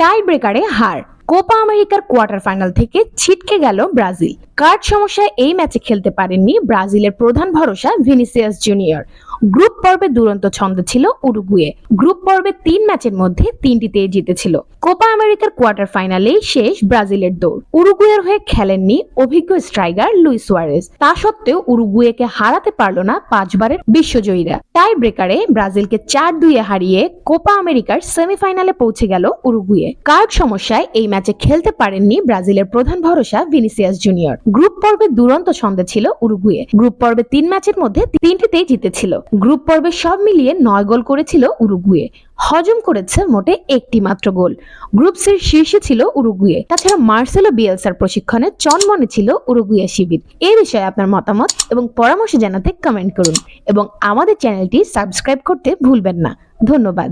টাই ব্রেকারে হার। কোপা আমেরিকার কোয়ার্টার ফাইনাল থেকে ছিটকে গেল ব্রাজিল। কার্ড সমস্যায় এই ম্যাচে খেলতে পারেননি ব্রাজিলের প্রধান ভরসা ভিনিসিয়াস জুনিয়র। গ্রুপ পর্বে দুরন্ত ছন্দ ছিল উরুগুয়ে। গ্রুপ পর্বে তিন ম্যাচের মধ্যে তিনটিতে জিতেছিল। কোপা আমেরিকার কোয়ার্টার ফাইনালেই শেষ ব্রাজিলের দৌড়। উরুগুয়ের হয়ে খেলেননি অভিজ্ঞ স্ট্রাইকার লুইস সুয়ারেজ। তা সত্ত্বেও উরুগুয়েকে হারাতে পারল না পাঁচবারের বিশ্বজয়ীরা। টাই ব্রেকারে ব্রাজিলকে চার দুইয়ে হারিয়ে কোপা আমেরিকার সেমিফাইনালে পৌঁছে গেল উরুগুয়ে। কার্ড সমস্যায় এই ম্যাচে খেলতে পারেননি ব্রাজিলের প্রধান ভরসা ভিনিসিয়াস জুনিয়র। গ্রুপ পর্বে দুরন্ত ছন্দে ছিল উরুগুয়ে। গ্রুপ পর্বে তিন ম্যাচের মধ্যে তিনটিতেই জিতেছিল। গ্রুপ পর্বে সব মিলিয়ে নয় গোল করেছিল উরুগুয়ে। হজম করেছে মোটে একটি মাত্র গোল। গ্রুপ সির শীর্ষে ছিল উরুগুয়ে। তাছাড়া মার্সেলো বিয়েলসার প্রশিক্ষণে চনমনে ছিল উরুগুয়ে শিবির। এ বিষয়ে আপনার মতামত এবং পরামর্শ জানাতে কমেন্ট করুন এবং আমাদের চ্যানেলটি সাবস্ক্রাইব করতে ভুলবেন না। ধন্যবাদ।